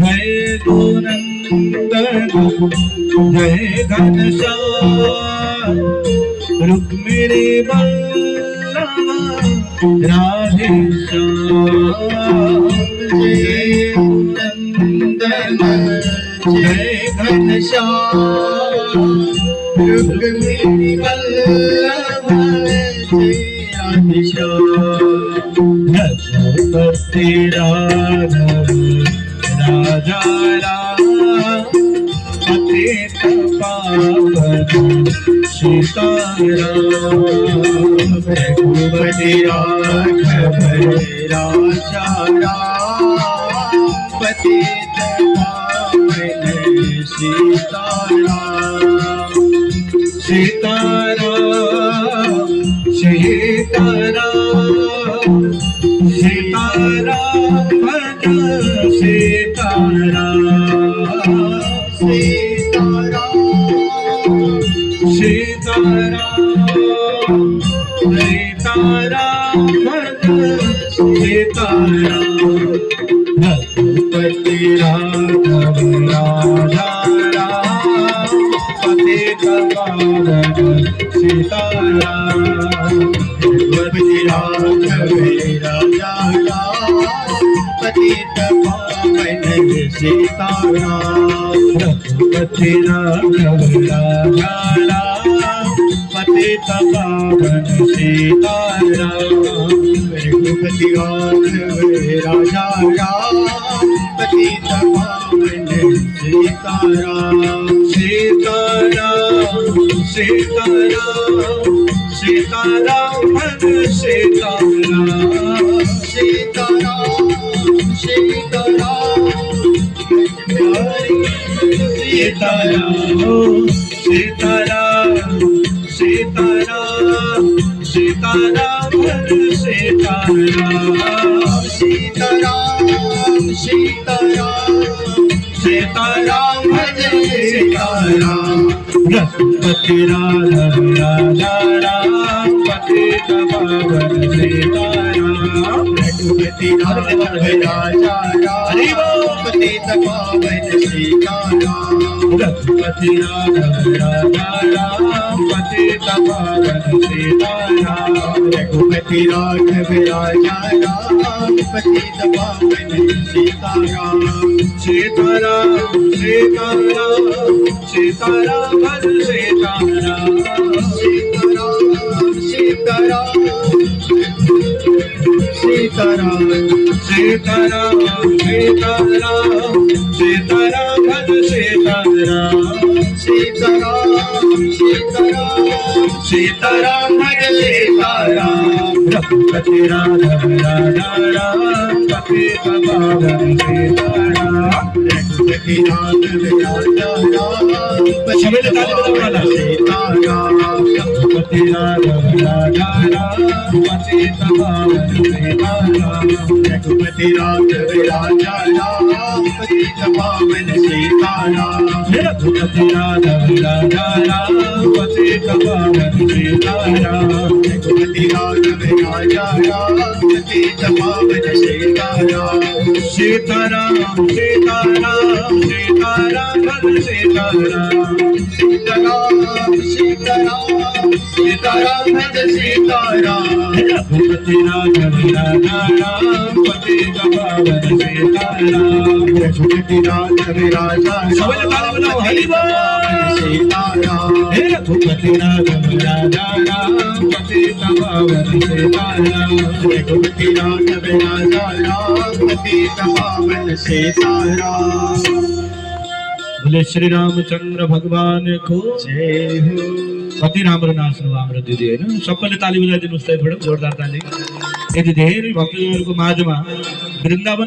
जय गोनंदन जय घनश्याम। रुक्मिणी बल्लभ जय नंदन जय घनश्याम। राधव राजा राम पतित सीताराम सीताराम सीताराम सीताराम तारा तारा पति राघव राधा पते कपाल सीतारा पति राघव राजा पति कपाल सीतारा पति राघव राधा पतित पावन सीताराम रघुपति राघव राजा राम पतित पावन सीताराम सीताराम सीताराम सीताराम भज सीताराम सीताराम सीताराम सीताराम सीताराम सीताराम सीताराम सीताराम सीताराम सीताराम सीताराम भज सीताराम रघुपति राघव राजा राम पतित पावन सीताराम रघुपति राघव राजा राम पतित पावन सीताराम रघुपति राघव राजा राम पतित पावन सीताराम रघुपति राघव राजा राम पतित पावन सीताराम सीताराम सीताराम सीताराम सीताराम सीताराम सीताराम सीताराम सीताराम सीताराम सीताराम सीताराम। सीताराम सीताराम सीताराम सीताराम। पति राम राधा राम पति राम सीताराम। सीताराम। रघुपति राघव राजा राम पतित पावन सीताराम रघुपति राघव राजा राम पतित पावन सीताराम रघुपति राघव राजा राम पतित पावन सीताराम रघुपति राघव राजा राम पतित पावन सीताराम सीताराम सीताराम सीताराम भज सीताराम सीताराम सीताराम सीताराम सीताराम रघुपति राघव राम पतित पावन सीताराम रघुपति राघव राजा सबने ताली बजाओ हरि बोल सीताराम हे रघुपति राघव राजा राम पतित पावन सीताराम रघुपति राजा राम पतित पावन सीताराम बोले श्री रामचन्द्र भगवानको कति राम्रो नाच्नु हाम्रो दिदी होइन सबैले ताली बजाइदिनुहोस् त एकपल्ट जोरदार ताली। यदि धेरै भक्तजनहरूको माझमा वृन्दावन